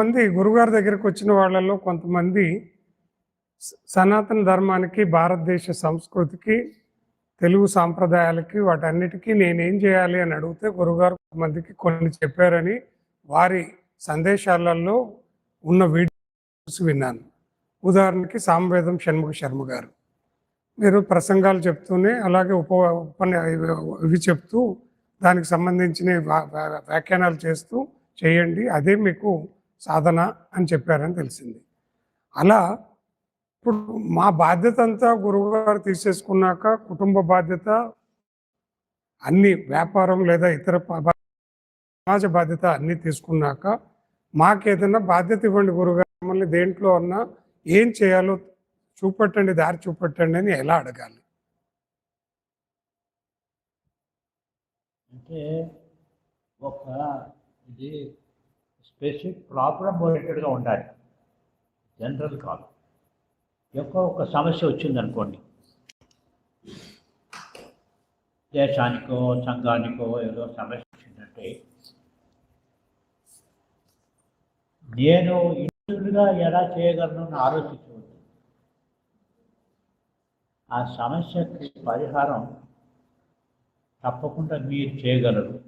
కొంతమంది గురుగారి దగ్గరికి వచ్చిన వాళ్ళలో కొంతమంది సనాతన ధర్మానికి భారతదేశ సంస్కృతికి తెలుగు సాంప్రదాయాలకి వాటన్నిటికీ నేనేం చేయాలి అని అడిగితే గురుగారు కొంతమందికి కొన్ని చెప్పారని వారి సందేశాలలో ఉన్న వీడియోస్ విన్నాను. ఉదాహరణకి సామవేదం షణ్ముఖ శర్మ గారు. మీరు ప్రసంగాలు చెప్తూనే అలాగే ఉప ఉపన్యా ఇవి చెప్తూ దానికి సంబంధించిన వ్యాఖ్యానాలు చేస్తూ చేయండి. అదే మీకు సాధన అని చెప్పారని తెలిసింది. అలా ఇప్పుడు మా బాధ్యత అంతా గురువుగారు తీసేసుకున్నాక కుటుంబ బాధ్యత అన్ని వ్యాపారం లేదా ఇతర సమాజ బాధ్యత అన్ని తీసుకున్నాక మాకేదైనా బాధ్యత ఇవ్వండి గురుగారు మమ్మల్ని దేంట్లో అన్నా ఏం చేయాలో చూపెట్టండి దారి చూపెట్టండి అని ఎలా అడగాలి? అంటే ఒక ఇది స్పెసిఫిక్ ప్రాబ్లం ఓరియంటెడ్గా ఉండాలి. జనరల్ కాదు. ఎక్కువ ఒక సమస్య వచ్చిందనుకోండి. దేశానికో సంఘానికో ఏదో సమస్య వచ్చిందంటే నేను ఇండివిజువల్గా ఎలా చేయగలను అని ఆలోచించవచ్చు ఆ సమస్యకి పరిహారం తప్పకుండా మీరు చేయగలరు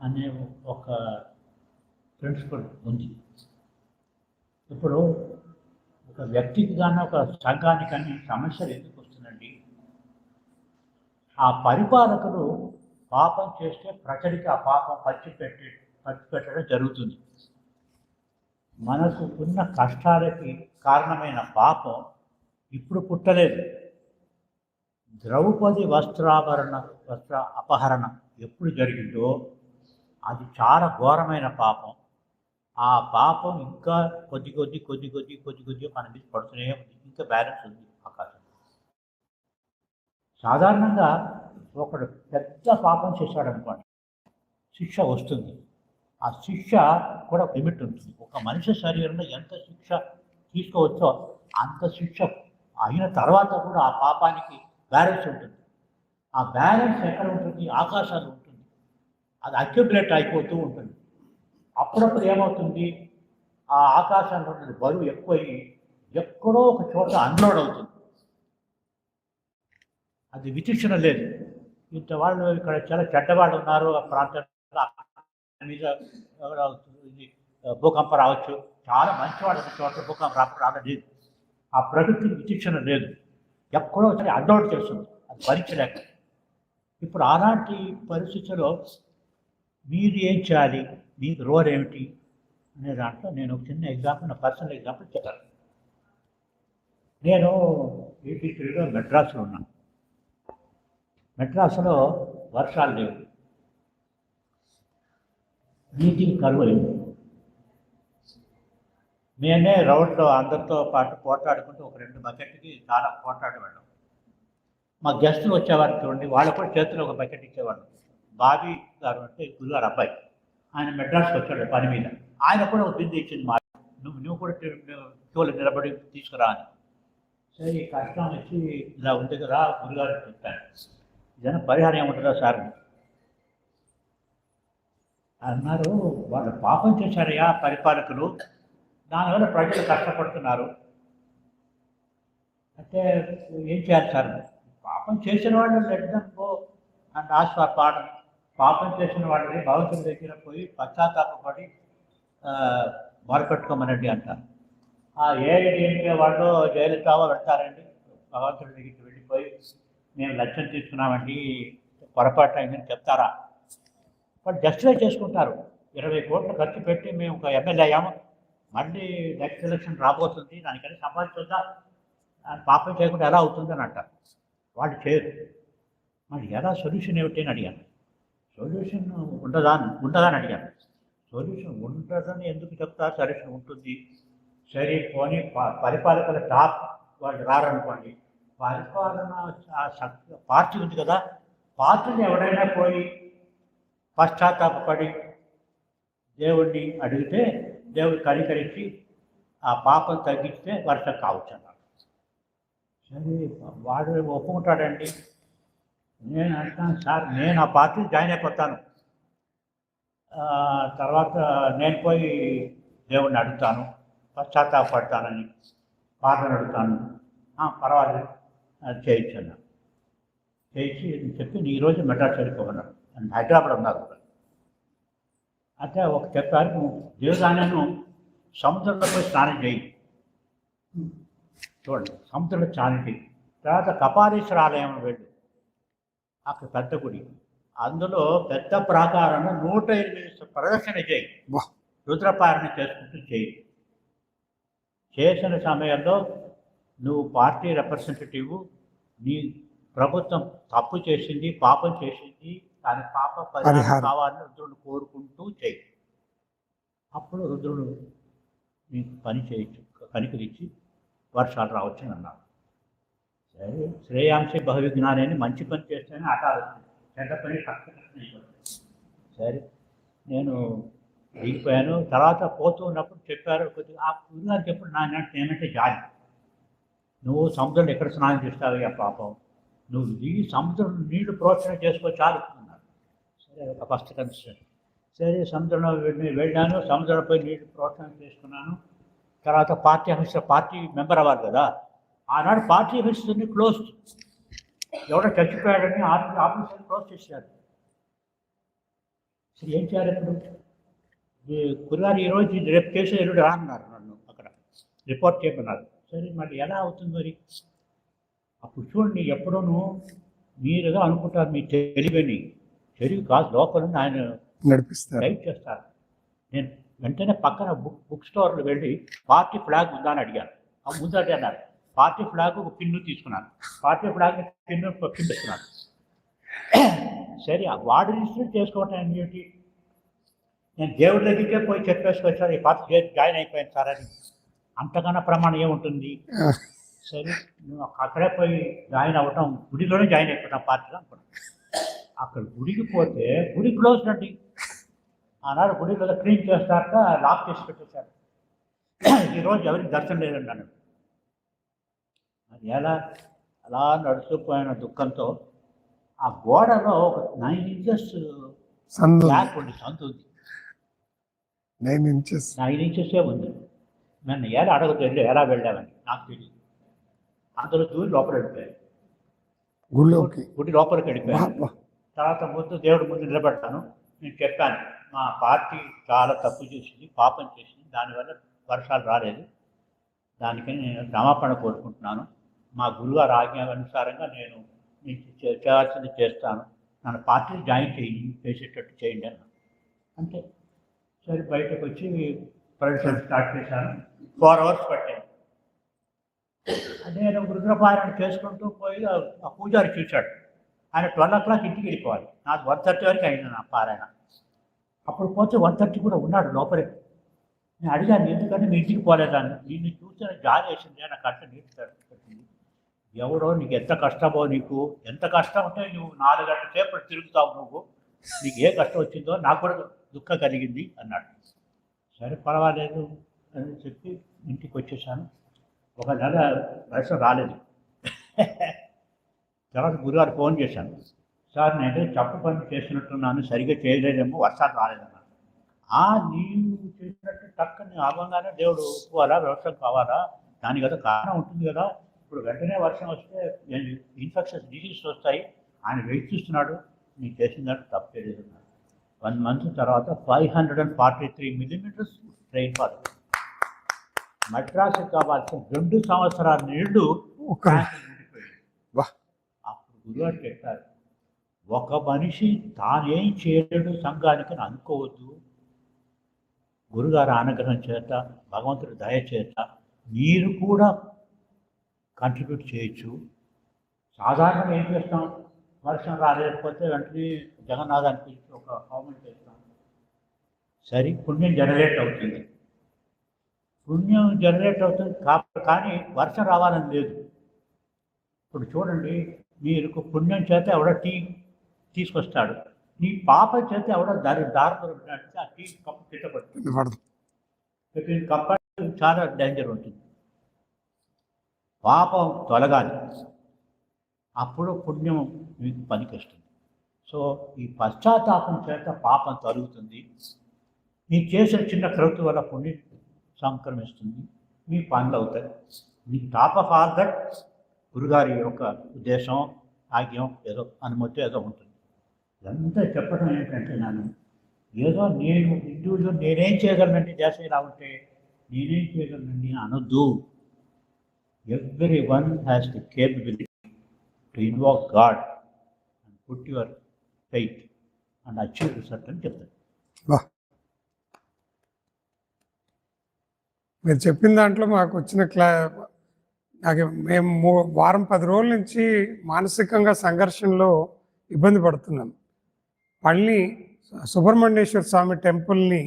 అనే ఒక ప్రిన్సిపల్ ఉంది. ఇప్పుడు ఒక వ్యక్తికి కానీ ఒక సంఘానికి కానీ సమస్యలు ఎందుకు వస్తుందండి ఆ పరిపాలకులు పాపం చేస్తే ప్రజలకి ఆ పాపం పంచిపెట్టి పంచిపెట్టడం జరుగుతుంది. మనకు ఉన్న కష్టాలకి కారణమైన పాపం ఇప్పుడు పుట్టలేదు. ద్రౌపది వస్త్రాభరణ వస్త్ర అపహరణ ఎప్పుడు జరిగిందో అది చాలా ఘోరమైన పాపం. ఆ పాపం ఇంకా కొద్ది కొద్ది కొద్ది కొద్ది కొద్ది కొద్దిగా మన మీద పడుతూనే ఉంది. ఇంకా బ్యాలెన్స్ ఉంది ఆకాశం సాధారణంగా ఒకడు పెద్ద పాపం చేశాడు అనుకోండి శిక్ష వస్తుంది. ఆ శిక్ష కూడా లిమిట్ ఉంటుంది. ఒక మనిషి శరీరంలో ఎంత శిక్ష తీసుకోవచ్చో అంత శిక్ష అయిన తర్వాత కూడా ఆ పాపానికి బ్యాలెన్స్ ఉంటుంది. ఆ బ్యాలెన్స్ ఎక్కడ ఉంటుంది? ఆకాశాలు ఉంటుంది. అది అక్యుబులేట్ అయిపోతూ ఉంటుంది. అప్పుడప్పుడు ఏమవుతుంది? ఆ ఆకాశంలో బరువు ఎక్కువయ్యి ఎక్కడో ఒక చోట అన్లోడ్ అవుతుంది. అది విచక్షణ లేదు. ఇంత వాళ్ళు ఇక్కడ చాలా చెడ్డవాళ్ళు ఉన్నారు. ఆ ప్రాంతంలో మీద ఇది భూకంపం రావచ్చు. చాలా మంచివాడు ఒక చోట భూకంపం రా రాలేదు ఆ ప్రకృతికి విచక్షణ లేదు. ఎక్కడో సరే అడ్డౌట్ చేస్తుంది. అది భరించలేక. ఇప్పుడు అలాంటి పరిస్థితుల్లో మీరు ఏం చేయాలి? మీ రోల్ ఏమిటి అనే దాంట్లో నేను ఒక చిన్న ఎగ్జాంపుల్ నా పర్సనల్ ఎగ్జాంపుల్ చెప్పాను నేను ఎయిటీ త్రీలో మెడ్రాస్లో ఉన్నాను. మెడ్రాస్లో వర్షాలు లేవు. నీటికి కరువు అయింది. నేనే రౌండ్లో అందరితో పాటు పోట్లాడుకుంటూ ఒక రెండు బకెట్కి చాలా పోట్లాడి వెళ్ళాం మా గెస్టులు వచ్చేవారు చూడండి వాళ్ళు కూడా చేతిలో ఒక బకెట్ ఇచ్చేవాళ్ళు. బాబీ గారు అంటే గురుగారు అబ్బాయి. ఆయన మెడ్రాస్కి వచ్చాడు పని మీద. ఆయన కూడా ఒక బిందు ఇచ్చింది మా నువ్వు నువ్వు కూడా క్యూలో నిలబడి తీసుకురా అని. సరే ఈ కష్టం వచ్చి ఇలా ఉంది కదా గురుగారు చెప్పాను ఇదైనా పరిహారం ఏముంటుందా సార్? అన్నారు వాళ్ళు పాపం చేశారయ్యా పరిపాలకులు. దానివల్ల ప్రజలు కష్టపడుతున్నారు. అంటే ఏం చేయాలి సార్? పాపం చేసిన వాళ్ళు let them go and as for పాపం చేసిన వాళ్ళని భగవంతుడి దగ్గర పోయి పశ్చాత్తాపడి మొరపెట్టుకోమనండి అంటారు. ఆ ఏఐడిఎంకే వాళ్ళు జయలలితావో పెడతారండి. భగవంతుడి దగ్గరికి వెళ్ళిపోయి మేము లక్ష్యం తీసుకున్నామండి పొరపాటు అయిందని చెప్తారా? వాళ్ళు జస్టిఫై చేసుకుంటారు. ఇరవై కోట్లు ఖర్చు పెట్టి మేము ఒక ఎమ్మెల్యే అయ్యాము. మళ్ళీ నెక్స్ట్ ఎలక్షన్ రాబోతుంది. దానికని సంపాదించుందా పాపం చేయకుండా ఎలా అవుతుంది అని అంటారు. వాళ్ళు చేయరు. మరి ఎలా సొల్యూషన్ ఏమిటి అని అడిగాను. సొల్యూషన్ ఉండదా ఉండదని ఉండదా అని అడిగాను. సొల్యూషన్ ఉండదని ఎందుకు చెప్తారు? సొల్యూషన్ ఉంటుంది. సరే పోనీ ప- పరిపాలకుల టాప్ వాళ్ళు రారనుకోండి. పరిపాలన పార్టీ ఉంది కదా. పార్టీని ఎవరైనా పోయి పశ్చాత్తాపడి దేవుణ్ణి అడిగితే దేవుడు కనికరించి ఆ పాపం తగ్గిస్తే వర్షం కావచ్చు అన్నాడు. సరే వాడు ఒప్పుకుంటాడండి. నేను అంటాను సార్ నేను ఆ పార్టీ జాయిన్ అయిపోతాను తర్వాత నేను పోయి దేవుణ్ణి అడుగుతాను పశ్చాత్తాపడతానని పాటను అడుగుతాను. పర్వాలేదు అది చేయొచ్చు అన్నా. చేయించి చెప్పి ఈరోజు మెడ్రాస్ వెళ్ళిపోమన్నాడు అండ్ హైదరాబాద్ ఉన్నారు అంటే ఒక చెప్పారు నువ్వు దివగానేను సముద్రంలో పోయి స్నానం చేయి. చూడండి సముద్రంలో స్నానం చేయి. తర్వాత కపాలేశ్వర ఆలయం వెళ్ళు. అక్కడ పెద్ద గుడి. అందులో పెద్ద ప్రాకారంలో నూట ఎనిమిది ప్రదర్శన చేయి. రుద్రపారణ చేసుకుంటూ చేయి. చేసిన సమయంలో నువ్వు పార్టీ రిప్రజెంటేటివ్ నీ ప్రభుత్వం తప్పు చేసింది పాపం చేసింది దాని పాప పరిహారం. కావాలని రుద్రుడు కోరుకుంటూ చేయి. అప్పుడు రుద్రుడు నీకు పని చేయొచ్చు కనికరించి వర్షాలు రావచ్చు అని అన్నాడు శ్రేయాంశి బహువిజ్ఞానాన్ని మంచి పని చేస్తేనే ఆటాలు చెడ్డ పని సరే నేను దిగిపోయాను. తర్వాత పోతూ ఉన్నప్పుడు చెప్పారు కొద్దిగా ఆ గురుగారు చెప్పాడు నా ఏమంటే జాలి. నువ్వు సముద్రంలో ఎక్కడ స్నానం చేస్తావు ఆ పాపం? నువ్వు దిగి సముద్రం నీళ్ళు ప్రోత్సహం చేసుకో చాలు అన్నారు. సరే ఒక ఫస్ట్ కన్సిడర్ సరే సముద్రంలో వెళ్ళాను. సముద్రంపై నీళ్ళు ప్రోత్సహం చేసుకున్నాను. తర్వాత పార్టీ ఆఫీసర్ పార్టీ మెంబర్ అవ్వాలి కదా. ఆనాడు పార్టీ ఆఫీసర్ని క్లోజ్ ఎవడో చచ్చిపోయాడని ఆఫీస్ ఆఫీసర్ని క్లోజ్ చేశారు. సరే ఏం చేయాలి ఇప్పుడు? గురుగారు ఈరోజు రేపు కేసు ఎల్లుడు రా అన్నారు నన్ను అక్కడ. రిపోర్ట్ చేయమన్నారు. సరే మరి ఎలా అవుతుంది మరి? అప్పుడు చూడండి ఎప్పుడూను మీరుగా అనుకుంటారు మీ తెలివిని. తెలివి కాదు లోపల ఆయన నడిపిస్తారు. గైడ్ చేస్తారు. నేను వెంటనే పక్కన బుక్ బుక్ స్టోర్లో వెళ్ళి పార్టీ ఫ్లాగ్ ఉందా అని అడిగాను. ఆ ముందంటే అన్నారు. పార్టీ ఫ్లాగ్ ఒక పిన్ను తీసుకున్నాను పార్టీ ఫ్లాగ్ పిన్ను పిండిస్తున్నాను సరే వాడు రిజిస్టర్ చేసుకోవటం ఏంటి నేను దేవుడి దగ్గరికే పోయి చెప్పేసుకొచ్చాను ఈ పార్టీ జాయిన్ అయిపోయాను సార్ అని. అంతకన్నా ప్రమాణం ఏముంటుంది? సరే నువ్వు అక్కడే పోయి జాయిన్ అవ్వటం గుడిలోనే జాయిన్ అయిపోతాం పార్టీలో అనుకున్నాను అక్కడ గుడికి పోతే గుడి క్లోజ్ అండి. ఆనాడు గుడిలో క్లీన్ చేస్తారట లాక్ చేసి పెట్టేశారు. ఈరోజు ఎవరికి దర్శనం లేదండి అన్నాడు. ఎలా? అలా నడుచుకుపోయిన దుఃఖంతో ఆ గోడలో ఒక నైన్ ఇంచెస్ బ్లాక్ ఉంది. సంత ఉంది నైన్ ఇంచెస్ నైన్ ఇంచెసే ఉంది. నన్ను ఎలా అడగదు వెళ్ళి ఎలా వెళ్ళామని నాకు తెలియదు అందులో దూరి లోపల వెళ్ళిపోయారు. గుళ్ళోకి. గుడి లోపలికి వెళ్ళిపోయారు. వా, వా. తర్వాత ముందు దేవుడి ముందు నిలబెడతాను నేను చెప్పాను మా పార్టీ చాలా తప్పు చేసింది పాపం చేసింది దానివల్ల వర్షాలు రాలేదు. దానికని నేను క్షమాపణ కోరుకుంటున్నాను. మా గురుగారు ఆజ్ఞ అనుసారంగా నేను మీకు చేయాల్సింది చేస్తాను. నన్ను పార్టీని జాయిన్ చేయి చేసేటట్టు చేయండి అన్న అంతే సరే బయటకు వచ్చి ప్రదర్శన స్టార్ట్ చేశాను. ఫోర్ అవర్స్ పట్టాను నేను రుద్రపారాయణ చేసుకుంటూ పోయి ఆ- పూజారి చూశాడు. ఆయన ట్వెల్వ్ ఓ క్లాక్ ఇంటికి వెళ్ళిపోవాలి. నాకు వన్ థర్టీ వరకు అయింది నా పారాయణ. అప్పుడు పోతే వన్ థర్టీ కూడా ఉన్నాడు లోపలే నేను అడిగాను ఎందుకంటే మీ ఇంటికి పోలేదాన్ని నిన్ను చూస్తే జాలి వేసింది నాకు అట్లా నీటి పెట్టింది ఎవడో నీకు ఎంత కష్టమో నీకు ఎంత కష్టం ఉంటే నువ్వు నాలుగు గంటల సేపు తిరుగుతావు నువ్వు నీకు ఏ కష్టం వచ్చిందో నాకు కూడా దుఃఖం కలిగింది అన్నాడు. సరే పర్వాలేదు అని చెప్పి ఇంటికి వచ్చేసాను. ఒక నెల వర్షం రాలేదు. తర్వాత గురుగారు ఫోన్ చేశాను. సార్ నేను తప్పు పని చేసినట్టున్నాను సరిగ్గా చేయలేదేమో వర్షాలు రాలేదన్నాను ఆ నీవు చేసినట్టు టక్కని ఆగంగానే దేవుడు ఒప్పుకోవాలా వ్యవసాయం కావాలా? దానికి కదా కారణం ఉంటుంది కదా ఇప్పుడు వెంటనే వర్షం వస్తే ఇన్ఫెక్షన్స్ డిసీజ్ వస్తాయి. ఆయన వెయిట్ చూస్తున్నాడు. నీకు చేసిన దాంట్లో తప్పు అన్నాడు వన్ మంత్ తర్వాత five hundred and forty three millimetres rainfall Madras కావాల్సిన రెండు సంవత్సరాల నీళ్ళు అప్పుడు గురువారు చెప్పారు ఒక మనిషి తానేం చేయలేడు సంఘానికి అని అనుకోవద్దు. గురుగారి అనుగ్రహం చేత భగవంతుడి దయ చేత మీరు కూడా కంట్రిబ్యూట్ చేయొచ్చు. సాధారణంగా ఏం చేస్తాం? వర్షం రాలేకపోతే వెంటనే జగన్నాథానికి పిలిచి ఒక హోమం చేస్తాం. సరే పుణ్యం జనరేట్ అవుతుంది. పుణ్యం జనరేట్ అవుతుంది కా- కానీ వర్షం రావాలని లేదు. ఇప్పుడు చూడండి మీరు పుణ్యం చేత ఎవడో టీ తీసుకొస్తాడు. నీ పాప చేత ఎవడో దారి దారిలో నడిచి ఆ టీ కప్పు పడదు. పెట్టిన కప్ప చాలా డేంజర్ ఉంటుంది. పాపం తొలగాలి. అప్పుడు పుణ్యం మీకు పనికొస్తుంది. సో ఈ పశ్చాత్తాపం చేత పాపం తొలుగుతుంది. మీ చేసిన చిన్న క్రౌతి వల్ల పుణ్యం సంక్రమిస్తుంది. మీ పనులు అవుతాయి. మీ టాప్ ఆఫ్ ఆల్ దట్ గురుగారి యొక్క ఉద్దేశం ఆజ్ఞం ఏదో అనుమతి ఏదో ఉంటుంది. ఇదంతా చెప్పడం ఏంటంటే నేను ఏదో నేను ఇండివిజువల్ నేనేం చేయగలనండి? దేశం ఇలా ఉంటే నేనేం చేయగలనండి అనొద్దు. Everyone has the capability to invoke God and put your faith and achieve result అని చెప్తాను వా. మీరు చెప్పిన దాంట్లో మాకు వచ్చిన క్లా నాకు మేము మూ- వారం పది రోజుల నుంచి మానసికంగా సంఘర్షణలో ఇబ్బంది పడుతున్నాం. మళ్ళీ సుబ్రహ్మణ్యేశ్వర స్వామి టెంపుల్ని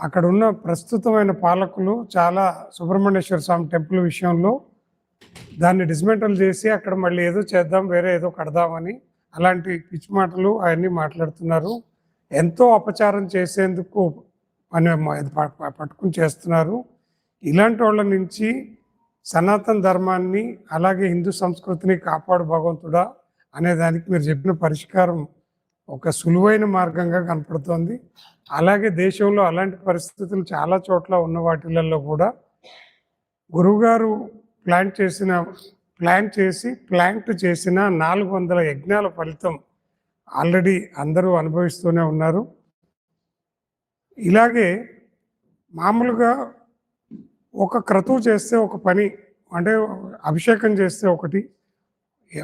అక్కడ ఉన్న ప్రస్తుతమైన పాలకులు చాలా సుబ్రహ్మణ్యేశ్వర స్వామి టెంపుల్ విషయంలో దాన్ని డిస్మెంటల్ చేసి అక్కడ మళ్ళీ ఏదో చేద్దాం వేరే ఏదో కడదామని అలాంటి పిచ్చి మాటలు అవన్నీ మాట్లాడుతున్నారు. ఎంతో అపచారం చేసేందుకు మన ఇది ప- పట్టుకుని చేస్తున్నారు. ఇలాంటి వాళ్ళ నుంచి సనాతన ధర్మాన్ని అలాగే హిందూ సంస్కృతిని కాపాడు భగవంతుడా అనే దానికి మీరు చెప్పిన పరిష్కారం ఒక సులువైన మార్గంగా కనపడుతోంది. అలాగే దేశంలో అలాంటి పరిస్థితులు చాలా చోట్ల ఉన్న వాటిలలో కూడా గురువుగారు ప్లాన్ చేసిన ప్లాన్ చేసి ప్లాంట్ చేసిన నాలుగు వందల యజ్ఞాల ఫలితం ఆల్రెడీ అందరూ అనుభవిస్తూనే ఉన్నారు. ఇలాగే మామూలుగా ఒక క్రతువు చేస్తే ఒక పని అంటే అభిషేకం చేస్తే ఒకటి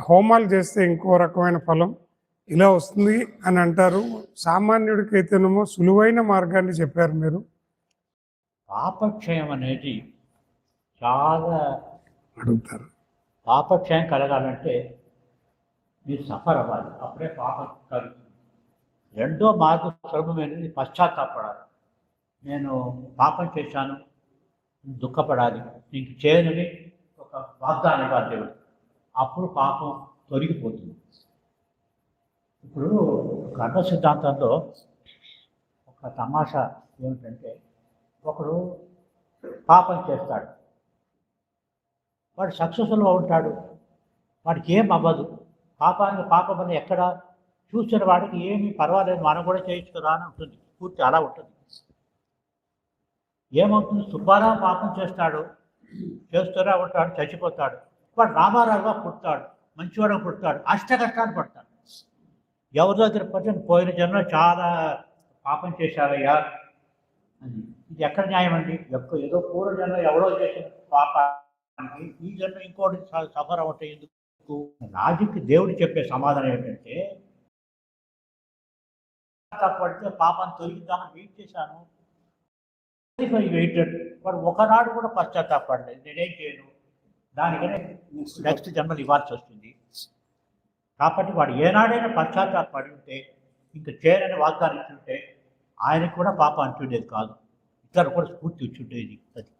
హోమాలు చేస్తే ఇంకో రకమైన ఫలం ఇలా వస్తుంది అని అంటారు. సామాన్యుడికి అయితేనేమో సులువైన మార్గాన్ని చెప్పారు మీరు. పాపక్షయం అనేది చాలా అడుగుతారు. పాపక్షయం కలగాలంటే మీరు సఫర్ అవ్వాలి. అప్పుడే పాపం కలుగుతుంది. రెండో మార్గం సులభమైనది పశ్చాత్తాపడాలి. నేను పాపం చేశాను దుఃఖపడాలి నీకు చేయనని ఒక వాగ్దానం ఇవ్వాలి దేవుడు. అప్పుడు పాపం తొలగిపోతుంది. ఇప్పుడు గర్భ సిద్ధాంతంలో ఒక తమాషా ఏమిటంటే ఒకడు పాపం చేస్తాడు. వాడు సక్సెస్ఫుల్గా ఉంటాడు. వాడికి ఏం అవ్వదు. పాపానికి పాపం అని ఎక్కడ చూసిన వాడికి ఏమీ పర్వాలేదు. మనం కూడా చేయొచ్చు కదా అని ఉంటుంది. పూర్తి అలా ఉంటుంది. ఏమవుతుంది? సుబ్బారావు పాపం చేస్తాడు. చేస్తూనే ఉంటాడు. చచ్చిపోతాడు. వాడు రామారావుగా పుడతాడు. మంచివాడు పుడతాడు. అష్ట కష్టాలు పడతాడు. ఎవరి దగ్గర పడితే పోయిన జన్మ చాలా పాపం చేశారయ్యా. అని ఇది ఎక్కడ న్యాయం అండి? ఎక్క ఏదో పూర్వ జన్మ ఎవరో చేసిన పాపానికి ఈ జన్మ ఇంకోటి సఫర్ అవ్వటం ఎందుకు? లాజిక్ దేవుడు చెప్పే సమాధానం ఏంటంటే పడితే పాపాన్ని తొలగిద్దామని వెయిట్ చేశాను. వెయిటెడ్ వాడు ఒకనాడు కూడా పశ్చాత్తాపడలేదు. నేనేం చేయను? దానికనే నెక్స్ట్ జన్మలు ఇవ్వాల్సి వస్తుంది. కాబట్టి వాడు ఏనాడైనా పశ్చాత్తాపడి ఉంటే ఇంకా చేయనని వాగ్దానం ఇచ్చుంటే ఆయనకు కూడా పాప అంటుండేది కాదు. ఇద్దరు కూడా స్ఫూర్తి ఇచ్చుండేది అది.